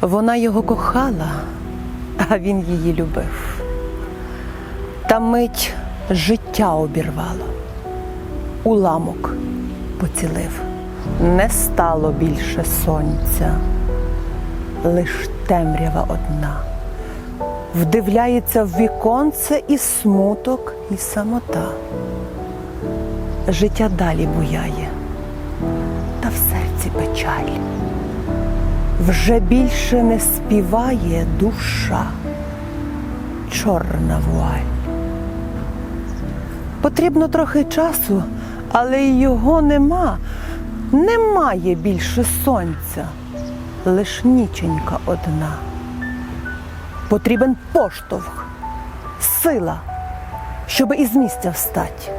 Вона його кохала, а він її любив. Та мить життя обірвало, уламок поцілив. Не стало більше сонця, лиш темрява одна. Вдивляється в віконце і смуток, і самота. Життя далі буяє, та в серці печаль. Вже більше не співає душа, чорна вуаль. Потрібно трохи часу, але й його нема. Немає більше сонця, лиш ніченька одна. Потрібен поштовх, сила, щоби із місця встать.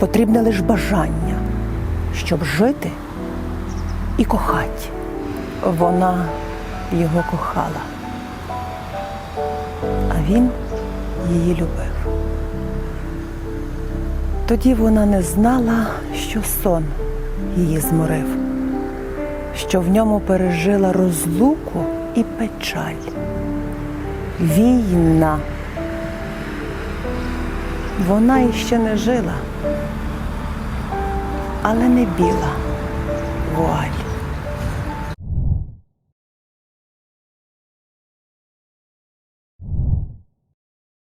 Потрібне лиш бажання, щоб жити і кохать. Вона його кохала, а він її любив. Тоді вона не знала, що сон її зморив, що в ньому пережила розлуку і печаль. Війна. Вона іще не жила, але не біла вуаль.